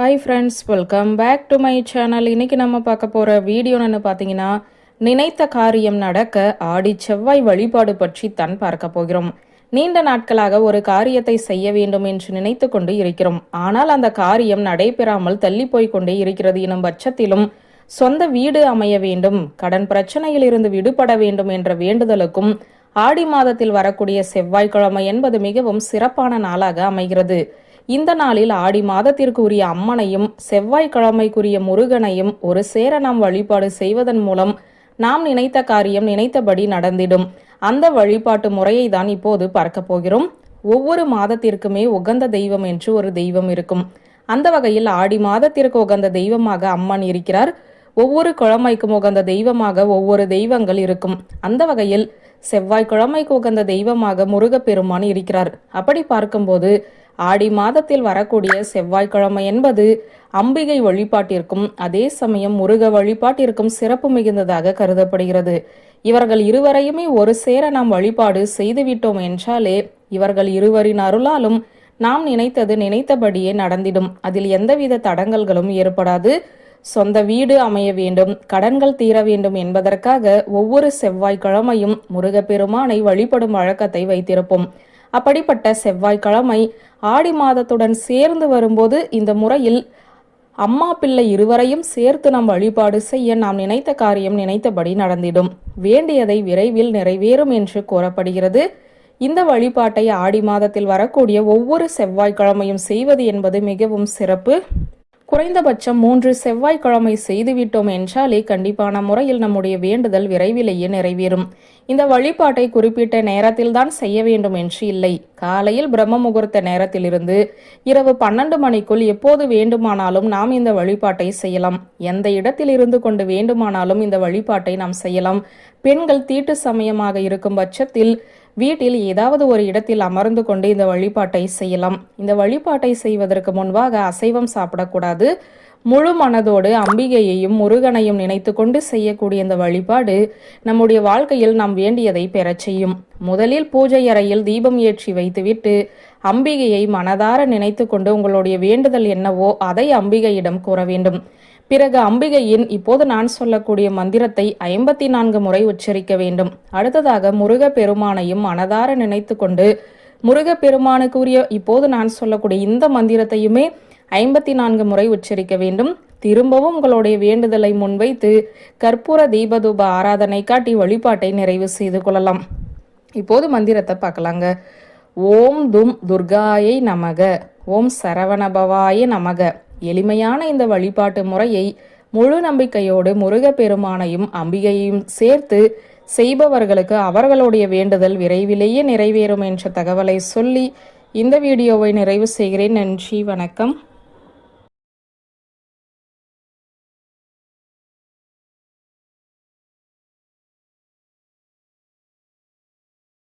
Hi friends welcome back to my channel இன்னைக்கு நம்ம பார்க்க போகிற வீடியோன்னு பார்த்தீங்கன்னா நினைத்த காரியம் நடக்க ஆடி செவ்வாய் வழிபாடு பற்றி தான் பார்க்க போகிறோம். நீண்ட நாட்களாக ஒரு காரியத்தை செய்ய வேண்டும் என்று நினைத்து கொண்டு இருக்கிறோம். ஆனால் அந்த காரியம் நடைபெறாமல் தள்ளி போய் கொண்டே இருக்கிறது எனும் பட்சத்திலும் சொந்த வீடு அமைய வேண்டும் கடன் பிரச்சனையில் இருந்து விடுபட வேண்டும் என்ற வேண்டுதலுக்கும் ஆடி மாதத்தில் வரக்கூடிய செவ்வாய்க்கிழமை என்பது மிகவும் சிறப்பான நாளாக அமைகிறது. இந்த நாளில் ஆடி மாதத்திற்கு உரிய அம்மனையும் செவ்வாய்க்கிழமைக்குரிய முருகனையும் ஒரு சேர நாம் வழிபாடு செய்வதன் மூலம் நாம் நினைத்த காரியம் நினைத்தபடி நடந்திடும். அந்த வழிபாட்டு முறையை தான் இப்போது பார்க்க போகிறோம். ஒவ்வொரு மாதத்திற்குமே உகந்த தெய்வம் என்று ஒரு தெய்வம் இருக்கும். அந்த வகையில் ஆடி மாதத்திற்கு உகந்த தெய்வமாக அம்மன் இருக்கிறார். ஒவ்வொரு கிழமைக்கும் உகந்த தெய்வமாக ஒவ்வொரு தெய்வங்கள் இருக்கும். அந்த வகையில் செவ்வாய்க்கிழமைக்கு உகந்த தெய்வமாக முருகப்பெருமான் இருக்கிறார். அப்படி பார்க்கும்போது ஆடி மாதத்தில் வரக்கூடிய செவ்வாய்க்கிழமை என்பது அம்பிகை வழிபாட்டிற்கும் அதே சமயம் முருக வழிபாட்டிற்கும் சிறப்பு மிகுந்ததாக கருதப்படுகிறது. இவர்கள் இருவரையுமே ஒரு சேர நாம் வழிபாடு செய்துவிட்டோம் என்றாலே இவர்கள் இருவரின் அருளாலும் நாம் நினைத்தது நினைத்தபடியே நடந்திடும். அதில் எந்தவித தடங்கல்களும் ஏற்படாது. சொந்த வீடு அமைய வேண்டும் கடன்கள் தீர வேண்டும் என்பதற்காக ஒவ்வொரு செவ்வாய்க்கிழமையும் முருகப்பெருமானை வழிபடும் வழக்கத்தை வைத்திருப்போம். அப்படிப்பட்ட செவ்வாய்க்கிழமை ஆடி மாதத்துடன் சேர்ந்து வரும்போது இந்த முறையில் அம்மா பிள்ளை இருவரையும் சேர்த்து நாம் வழிபாடு செய்ய நாம் நினைத்த காரியம் நினைத்தபடி நடந்திடும். வேண்டியதை விரைவில் நிறைவேறும் என்று கூறப்படுகிறது. இந்த வழிபாட்டை ஆடி மாதத்தில் வரக்கூடிய ஒவ்வொரு செவ்வாய்க்கிழமையும் செய்வது என்பது மிகவும் சிறப்பு. குறைந்தபட்சம் மூன்று செவ்வாய்க்கிழமை செய்துவிட்டோம் என்றாலே கண்டிப்பான முறையில் நம்முடைய வேண்டுதல் விரைவிலேயே நிறைவேறும். இந்த வழிபாட்டை குறிப்பிட்ட நேரத்தில்தான் செய்ய வேண்டும் என்று இல்லை. காலையில் பிரம்ம முகூர்த்த நேரத்திலிருந்து இரவு பன்னெண்டு மணிக்குள் எப்போது வேண்டுமானாலும் நாம் இந்த வழிபாட்டை செய்யலாம். எந்த இடத்தில் இருந்து கொண்டு வேண்டுமானாலும் இந்த வழிபாட்டை நாம் செய்யலாம். பெண்கள் தீட்டு சமயமாக இருக்கும் பட்சத்தில் வீட்டில் ஏதாவது ஒரு இடத்தில் அமர்ந்து கொண்டு இந்த வழிபாட்டை செய்யலாம். இந்த வழிபாட்டை செய்வதற்கு முன்பாக அசைவம் சாப்பிடக்கூடாது. முழு மனதோடு அம்பிகையையும் முருகனையும் நினைத்து கொண்டு செய்யக்கூடிய இந்த வழிபாடு நம்முடைய வாழ்க்கையில் நாம் வேண்டியதை பெறச் செய்யும். முதலில் பூஜை அறையில் தீபம் ஏற்றி வைத்துவிட்டு அம்பிகையை மனதார நினைத்து கொண்டு உங்களுடைய வேண்டுதல் என்னவோ அதை அம்பிகையிடம் கூற வேண்டும். பிறகு அம்பிகையின் இப்போது நான் சொல்லக்கூடிய மந்திரத்தை ஐம்பத்தி நான்கு முறை உச்சரிக்க வேண்டும். அடுத்ததாக முருக பெருமானையும் மனதார நினைத்து கொண்டு முருக பெருமானுக்குரிய இப்போது நான் சொல்லக்கூடிய இந்த மந்திரத்தையுமே ஐம்பத்தி நான்கு முறை உச்சரிக்க வேண்டும். திரும்பவும் உங்களுடைய வேண்டுதலை முன்வைத்து கற்பூர தீபதூப ஆராதனை காட்டி வழிபாட்டை நிறைவு செய்து கொள்ளலாம். இப்போது மந்திரத்தை பார்க்கலாங்க. ஓம் தும் துர்காயை நமக. ஓம் சரவணபவாய நமக. எளிமையான இந்த வழிபாட்டு முறையை முழு நம்பிக்கையோடு முருகப்பெருமானையும் அம்பிகையையும் சேர்த்து செய்பவர்களுக்கு அவர்களுடைய வேண்டுதல் விரைவிலேயே நிறைவேறும் என்ற தகவலை சொல்லி இந்த வீடியோவை நிறைவு செய்கிறேன். நன்றி வணக்கம்.